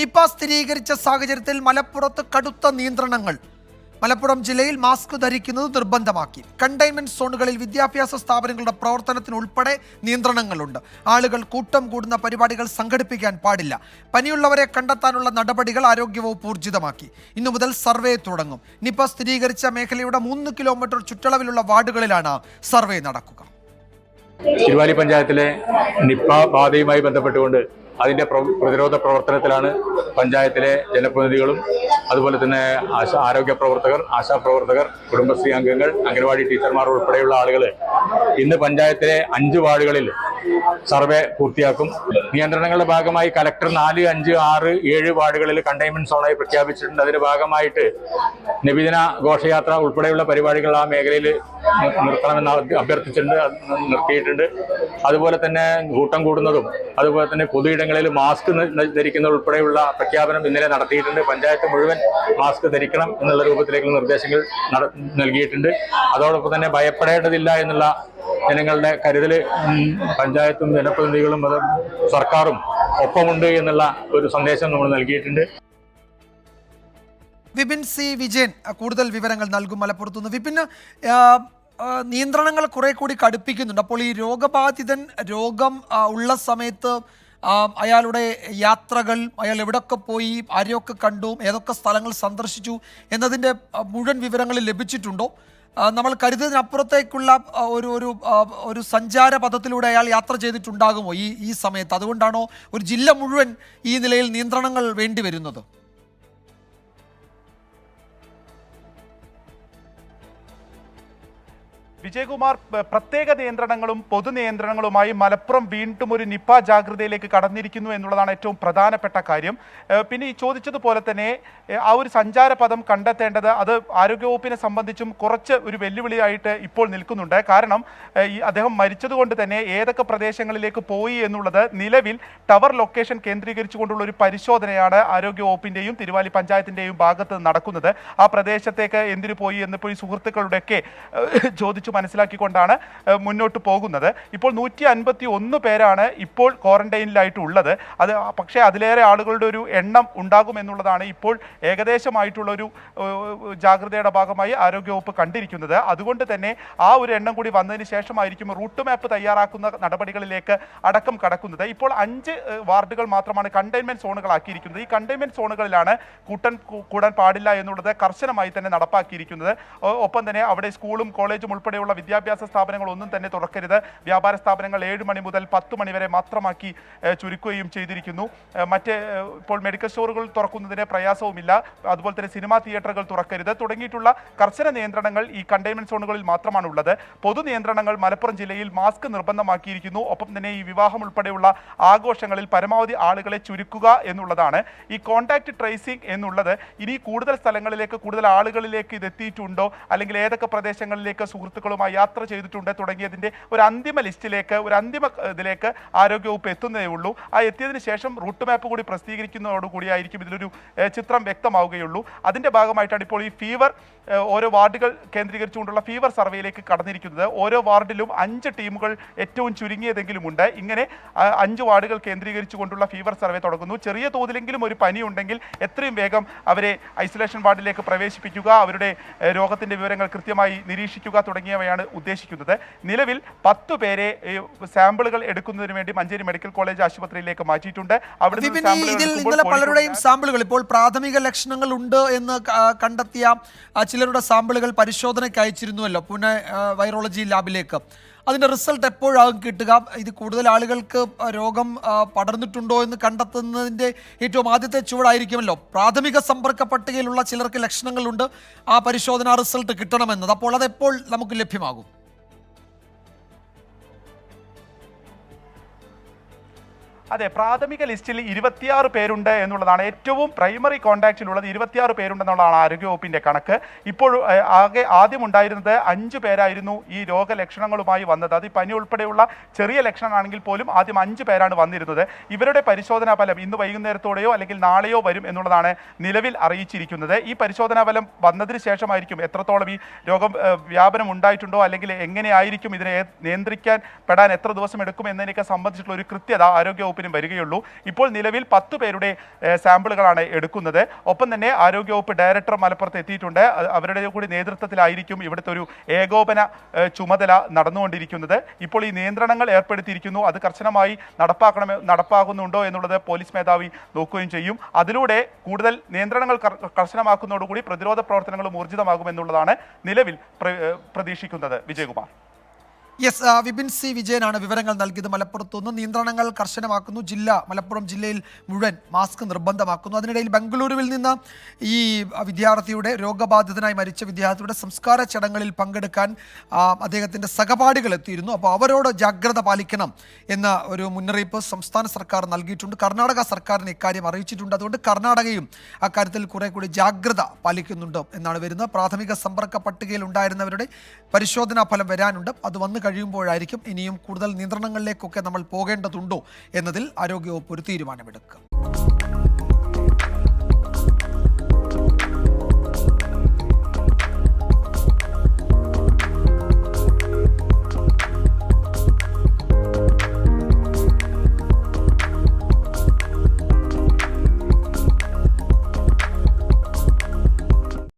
Nipah സ്ഥിരീകരിച്ച സാഹചര്യത്തിൽ മലപ്പുറത്ത് കടുത്ത നിയന്ത്രണങ്ങൾ. മലപ്പുറം ജില്ലയിൽ മാസ്ക് ധരിക്കുന്നത് നിർബന്ധമാക്കി. കണ്ടെയ്ൻമെന്റ് സോണുകളിൽ വിദ്യാഭ്യാസ സ്ഥാപനങ്ങളുടെ പ്രവർത്തനത്തിന് ഉൾപ്പെടെ നിയന്ത്രണങ്ങളുണ്ട്. ആളുകൾ കൂട്ടം കൂടുന്ന പരിപാടികൾ സംഘടിപ്പിക്കാൻ പാടില്ല. പനിയുള്ളവരെ കണ്ടെത്താനുള്ള നടപടികൾ ആരോഗ്യവകുപ്പ് ഊർജിതമാക്കി. ഇന്നു മുതൽ സർവേ തുടങ്ങും. നിപ സ്ഥിരീകരിച്ച മേഖലയുടെ മൂന്ന് കിലോമീറ്റർ ചുറ്റളവിലുള്ള വാർഡുകളിലാണ് സർവേ നടക്കുക. തിരുവാലി പഞ്ചായത്തിലെ നിപ്പ ബാധയുമായി ബന്ധപ്പെട്ടുകൊണ്ട് അതിന്റെ പ്ര- പ്രതിരോധ പ്രവർത്തനത്തിലാണ് പഞ്ചായത്തിലെ ജനപ്രതിനിധികളും അതുപോലെ തന്നെ ആശ ആരോഗ്യ പ്രവർത്തകർ ആശാപ്രവർത്തകർ കുടുംബശ്രീ അംഗങ്ങൾ അംഗൻവാടി ടീച്ചർമാർ ഉൾപ്പെടെയുള്ള ആളുകൾ ഇന്ന് പഞ്ചായത്തിലെ അഞ്ച് വാർഡുകളിൽ സർവേ പൂർത്തിയാക്കും. നിയന്ത്രണങ്ങളുടെ ഭാഗമായി കലക്ടർ നാല് അഞ്ച് ആറ് ഏഴ് വാർഡുകളിൽ കണ്ടെയ്ൻമെന്റ് സോണായി പ്രഖ്യാപിച്ചിട്ടുണ്ട്. അതിന്റെ ഭാഗമായിട്ട് നിബിദിന ഘോഷയാത്ര ഉൾപ്പെടെയുള്ള പരിപാടികൾ ആ മേഖലയിൽ നിർത്തണമെന്ന് അഭ്യർത്ഥിച്ചിട്ടുണ്ട് നിർത്തിയിട്ടുണ്ട്. അതുപോലെ തന്നെ കൂട്ടം കൂടുന്നതും അതുപോലെ തന്നെ പൊതുയിടങ്ങളിൽ മാസ്ക് ധരിക്കുന്നത് ഉൾപ്പെടെയുള്ള പ്രഖ്യാപനം ഇന്നലെ നടത്തിയിട്ടുണ്ട്. പഞ്ചായത്ത് മുഴുവൻ മാസ്ക് ധരിക്കണം എന്നുള്ള രൂപത്തിലേക്കുള്ള നിർദ്ദേശങ്ങൾ നൽകിയിട്ടുണ്ട്. അതോടൊപ്പം തന്നെ ഭയപ്പെടേണ്ടതില്ല എന്നുള്ള ജനങ്ങളുടെ കരുതൽ പഞ്ചായത്തും ജനപ്രതിനിധികളും അത് സർക്കാരും ഒപ്പമുണ്ട് എന്നുള്ള ഒരു സന്ദേശം നമ്മൾ നൽകിയിട്ടുണ്ട്. വിപിൻ സി വിജയൻ കൂടുതൽ വിവരങ്ങൾ നൽകും മലപ്പുറത്തുനിന്ന്. വിപിൻ നിയന്ത്രണങ്ങൾ കുറെ കൂടി കടുപ്പിക്കുന്നുണ്ട്. അപ്പോൾ ഈ രോഗബാധിതൻ രോഗം ഉള്ള സമയത്ത് അയാളുടെ യാത്രകൾ അയാൾ എവിടൊക്കെ പോയി ആരെയൊക്കെ കണ്ടു ഏതൊക്കെ സ്ഥലങ്ങൾ സന്ദർശിച്ചു എന്നതിന്റെ മുഴുവൻ വിവരങ്ങൾ ലഭിച്ചിട്ടുണ്ടോ? നമ്മൾ കരുതുന്നതിനപ്പുറത്തേക്കുള്ള ഒരു ഒരു ഒരു സഞ്ചാര പദത്തിലൂടെ അയാൾ യാത്ര ചെയ്തിട്ടുണ്ടാകുമോ ഈ ഈ സമയത്ത്? അതുകൊണ്ടാണോ ഒരു ജില്ല മുഴുവൻ ഈ നിലയിൽ നിയന്ത്രണങ്ങൾ വേണ്ടി വരുന്നത്? വിജയകുമാർ പ്രത്യേക നിയന്ത്രണങ്ങളും പൊതു നിയന്ത്രണങ്ങളുമായി മലപ്പുറം വീണ്ടും ഒരു നിപ്പ ജാഗ്രതയിലേക്ക് കടന്നിരിക്കുന്നു എന്നുള്ളതാണ് ഏറ്റവും പ്രധാനപ്പെട്ട കാര്യം. പിന്നെ ഈ ചോദിച്ചതുപോലെ തന്നെ ആ ഒരു സഞ്ചാരപഥം കണ്ടെത്തേണ്ടത് അത് ആരോഗ്യവകുപ്പിനെ സംബന്ധിച്ചും കുറച്ച് ഒരു വെല്ലുവിളിയായിട്ട് ഇപ്പോൾ നിൽക്കുന്നുണ്ട്. കാരണം ഈ അദ്ദേഹം മരിച്ചതുകൊണ്ട് തന്നെ ഏതൊക്കെ പ്രദേശങ്ങളിലേക്ക് പോയി എന്നുള്ളത് നിലവിൽ ടവർ ലൊക്കേഷൻ കേന്ദ്രീകരിച്ചുകൊണ്ടുള്ള ഒരു പരിശോധനയാണ് ആരോഗ്യവകുപ്പിന്റെയും തിരുവാലി പഞ്ചായത്തിന്റെയും ഭാഗത്ത് നടക്കുന്നത്. ആ പ്രദേശത്തേക്ക് എന്തിനു പോയി എന്നിപ്പോൾ ഈ സുഹൃത്തുക്കളുടെയൊക്കെ ഏഹ് ചോദിച്ചു മനസ്സിലാക്കിക്കൊണ്ടാണ് മുന്നോട്ട് പോകുന്നത്. ഇപ്പോൾ നൂറ്റി അൻപത്തി ഒന്ന് പേരാണ് ഇപ്പോൾ ക്വാറന്റൈനിലായിട്ട് ഉള്ളത് അത് പക്ഷേ അതിലേറെ ആളുകളുടെ ഒരു എണ്ണം ഉണ്ടാകുമെന്നുള്ളതാണ് ഇപ്പോൾ ഏകദേശമായിട്ടുള്ളൊരു ജാഗ്രതയുടെ ഭാഗമായി ആരോഗ്യവകുപ്പ് കണ്ടിരിക്കുന്നത്. അതുകൊണ്ട് തന്നെ ആ ഒരു എണ്ണം കൂടി വന്നതിന് ശേഷമായിരിക്കും റൂട്ട് മാപ്പ് തയ്യാറാക്കുന്ന നടപടികളിലേക്ക് അടക്കം കടക്കുന്നത്. ഇപ്പോൾ അഞ്ച് വാർഡുകൾ മാത്രമാണ് കണ്ടെയ്ൻമെന്റ് സോണുകളാക്കിയിരിക്കുന്നത്. ഈ കണ്ടെയ്ൻമെന്റ് സോണുകളിലാണ് കൂട്ടൻ കൂടാൻ പാടില്ല എന്നുള്ളത് കർശനമായി തന്നെ നടപ്പാക്കിയിരിക്കുന്നത്. ഒപ്പം തന്നെ അവിടെ സ്കൂളും കോളേജും ഉൾപ്പെടെയുള്ള വിദ്യാഭ്യാസ സ്ഥാപനങ്ങൾ ഒന്നും തന്നെ തുറക്കരുത്. വ്യാപാര സ്ഥാപനങ്ങൾ ഏഴ് മണി മുതൽ പത്ത് മണി വരെ മാത്രമാക്കി ചുരുക്കുകയും ചെയ്തിരിക്കുന്നു. മറ്റ് ഇപ്പോൾ മെഡിക്കൽ സ്റ്റോറുകൾ തുറക്കുന്നതിന് പ്രയാസവുമില്ല. അതുപോലെ തന്നെ സിനിമാ തിയേറ്ററുകൾ തുറക്കരുത്. തുടങ്ങിയിട്ടുള്ള കർശന നിയന്ത്രണങ്ങൾ ഈ കണ്ടെയ്ൻമെന്റ് സോണുകളിൽ മാത്രമാണ് ഉള്ളത് പൊതു നിയന്ത്രണങ്ങൾ മലപ്പുറം ജില്ലയിൽ മാസ്ക് നിർബന്ധമാക്കിയിരിക്കുന്നു. ഒപ്പം തന്നെ ഈ വിവാഹം ഉൾപ്പെടെയുള്ള ആഘോഷങ്ങളിൽ പരമാവധി ആളുകളെ ചുരുക്കുക എന്നുള്ളതാണ്. ഈ കോൺടാക്ട് ട്രേസിംഗ് എന്നുള്ളത് ഇനി കൂടുതൽ സ്ഥലങ്ങളിലേക്ക് കൂടുതൽ ആളുകളിലേക്ക് ഇത് എത്തിയിട്ടുണ്ടോ? അല്ലെങ്കിൽ ഏതൊക്കെ പ്രദേശങ്ങളിലേക്ക് സുഹൃത്തുക്കളുമായി യാത്ര ചെയ്തിട്ടുണ്ട്. തുടങ്ങിയതിന്റെ ഒരു അന്തിമ ലിസ്റ്റിലേക്ക് ഒരു അന്തിമ ഇതിലേക്ക് ആരോഗ്യവകുപ്പ് എത്തുന്നതേ ഉള്ളൂ. ആ എത്തിയതിന് ശേഷം റൂട്ട് മാപ്പ് കൂടി പ്രസിദ്ധീകരിക്കുന്നതോടുകൂടിയായിരിക്കും ഇതിലൊരു ചിത്രം വ്യക്തമാവുകയുള്ളൂ. അതിന്റെ ഭാഗമായിട്ടാണ് ഇപ്പോൾ ഈ ഫീവർ ഓരോ വാർഡുകൾ കേന്ദ്രീകരിച്ചുകൊണ്ടുള്ള ഫീവർ സർവേയിലേക്ക് കടന്നിരിക്കുന്നത്. ഓരോ വാർഡിലും അഞ്ച് ടീമുകൾ ഏറ്റവും ചുരുങ്ങിയതെങ്കിലും ഉണ്ട് ഇങ്ങനെ അഞ്ച് വാർഡുകൾ കേന്ദ്രീകരിച്ചുകൊണ്ടുള്ള ഫീവർ സർവേ തുടങ്ങുന്നു. ചെറിയ തോതിലെങ്കിലും ഒരു പനി ഉണ്ടെങ്കിൽ എത്രയും വേഗം അവരെ ഐസൊലേഷൻ വാർഡിലേക്ക് പ്രവേശിപ്പിക്കുക അവരുടെ രോഗത്തിന്റെ വിവരങ്ങൾ കൃത്യമായി നിരീക്ഷിക്കുക തുടങ്ങിയവയാണ് ഉദ്ദേശിക്കുന്നത്. നിലവിൽ പത്തു പേരെ സാമ്പിളുകൾ എടുക്കുന്നതിന് വേണ്ടി മഞ്ചേരി മെഡിക്കൽ കോളേജ് ആശുപത്രിയിലേക്ക് മാറ്റിയിട്ടുണ്ട്. അവിടെ ഇതിൽ ഇന്നലെ പലരുടെയും സാമ്പിളുകൾ. ഇപ്പോൾ പ്രാഥമിക ലക്ഷണങ്ങൾ ഉണ്ട് എന്ന് കണ്ടെത്തിയ ചിലരുടെ സാമ്പിളുകൾ പരിശോധനയ്ക്ക് അയച്ചിരുന്നുവല്ലോ പൂനെ വൈറോളജി ലാബിലേക്ക്. അതിന്റെ റിസൾട്ട് എപ്പോഴാകും കിട്ടുക? ഇത് കൂടുതൽ ആളുകൾക്ക് രോഗം പടർന്നിട്ടുണ്ടോ എന്ന് കണ്ടെത്തുന്നതിന്റെ ഏറ്റവും ആദ്യത്തെ ചുവടായിരിക്കുമല്ലോ. പ്രാഥമിക സമ്പർക്ക പട്ടികയിലുള്ള ചിലർക്ക് ലക്ഷണങ്ങളുണ്ട്. ആ പരിശോധന റിസൾട്ട് കിട്ടണമെന്നത്. അപ്പോൾ അതെപ്പോൾ നമുക്ക് ലഭ്യമാകും? അതെ പ്രാഥമിക ലിസ്റ്റിൽ ഇരുപത്തിയാറ് പേരുണ്ട് എന്നുള്ളതാണ് ഏറ്റവും പ്രൈമറി കോൺടാക്റ്റിലുള്ളത് ഇരുപത്തിയാറ് പേരുണ്ടെന്നുള്ളതാണ് ആരോഗ്യവകുപ്പിന്റെ കണക്ക്. ഇപ്പോൾ ആകെ ആദ്യം ഉണ്ടായിരുന്നത് അഞ്ച് പേരായിരുന്നു ഈ രോഗലക്ഷണങ്ങളുമായി വന്നത്. അത് പനി ഉൾപ്പെടെയുള്ള ചെറിയ ലക്ഷണമാണെങ്കിൽ പോലും ആദ്യം അഞ്ച് പേരാണ് വന്നിരുന്നത്. ഇവരുടെ പരിശോധനാ ഫലം ഇന്ന് വൈകുന്നേരത്തോടെയോ അല്ലെങ്കിൽ നാളെയോ വരും എന്നുള്ളതാണ് നിലവിൽ അറിയിച്ചിരിക്കുന്നത്. ഈ പരിശോധനാ ഫലം വന്നതിന് ശേഷമായിരിക്കും എത്രത്തോളം ഈ രോഗം വ്യാപനം ഉണ്ടായിട്ടുണ്ടോ അല്ലെങ്കിൽ എങ്ങനെയായിരിക്കും ഇതിനെ നിയന്ത്രിക്കാൻ പെടാൻ എത്ര ദിവസം എടുക്കും എന്നതിനൊക്കെ സംബന്ധിച്ചിട്ടുള്ള ഒരു കൃത്യത ആരോഗ്യവകുപ്പിന് ആരോഗ്യവകുപ്പിനും വരികയുള്ളൂ. ഇപ്പോൾ നിലവിൽ പത്ത് പേരുടെ സാമ്പിളുകളാണ് എടുക്കുന്നത്. ഒപ്പം തന്നെ ആരോഗ്യവകുപ്പ് ഡയറക്ടർ മലപ്പുറത്ത് എത്തിയിട്ടുണ്ട്. അവരുടെ കൂടി നേതൃത്വത്തിലായിരിക്കും ഇവിടുത്തെ ഒരു ഏകോപന ചുമതല നടന്നുകൊണ്ടിരിക്കുന്നത്. ഇപ്പോൾ ഈ നിയന്ത്രണങ്ങൾ ഏർപ്പെടുത്തിയിരിക്കുന്നു. അത് കർശനമായി നടപ്പാക്കണമേ നടപ്പാകുന്നുണ്ടോ എന്നുള്ളത് പോലീസ് മേധാവി നോക്കുകയും ചെയ്യും. അതിലൂടെ കൂടുതൽ നിയന്ത്രണങ്ങൾ കർശനമാക്കുന്നതോടുകൂടി പ്രതിരോധ പ്രവർത്തനങ്ങളും ഊർജിതമാകുമെന്നുള്ളതാണ് നിലവിൽ പ്ര- പ്രതീക്ഷിക്കുന്നത്. വിജയകുമാർ. യെസ് വിപിൻ സി വിജയനാണ് വിവരങ്ങൾ നൽകിയത് മലപ്പുറത്തു നിന്ന് നിയന്ത്രണങ്ങൾ കർശനമാക്കുന്നു. ജില്ല മലപ്പുറം ജില്ലയിൽ മുഴുവൻ മാസ്ക് നിർബന്ധമാക്കുന്നു. അതിനിടയിൽ ബംഗളൂരുവിൽ നിന്ന് ഈ വിദ്യാർത്ഥിയുടെ രോഗബാധിതനായി മരിച്ച വിദ്യാർത്ഥിയുടെ സംസ്കാര ചടങ്ങുകളിൽ പങ്കെടുക്കാൻ അദ്ദേഹത്തിന്റെ സഹപാഠികൾ എത്തിയിരുന്നു. അപ്പോൾ അവരോട് ജാഗ്രത പാലിക്കണം എന്ന ഒരു മുന്നറിയിപ്പ് സംസ്ഥാന സർക്കാർ നൽകിയിട്ടുണ്ട്. കർണാടക സർക്കാരിന് ഇക്കാര്യം അറിയിച്ചിട്ടുണ്ട്. അതുകൊണ്ട് കർണാടകയും അക്കാര്യത്തിൽ കുറെ കൂടി ജാഗ്രത പാലിക്കുന്നുണ്ട് എന്നാണ് വരുന്നത്. പ്രാഥമിക സമ്പർക്ക പട്ടികയിൽ ഉണ്ടായിരുന്നവരുടെ പരിശോധനാ ഫലം വരാനുണ്ട്. അത് വന്നു കഴിയുമ്പോഴായിരിക്കും ഇനിയും കൂടുതൽ നിയന്ത്രണങ്ങളിലേക്കൊക്കെ നമ്മൾ പോകേണ്ടതുണ്ടോ എന്നതിൽ ആരോഗ്യവകുപ്പ് ഒരു തീരുമാനമെടുക്കുക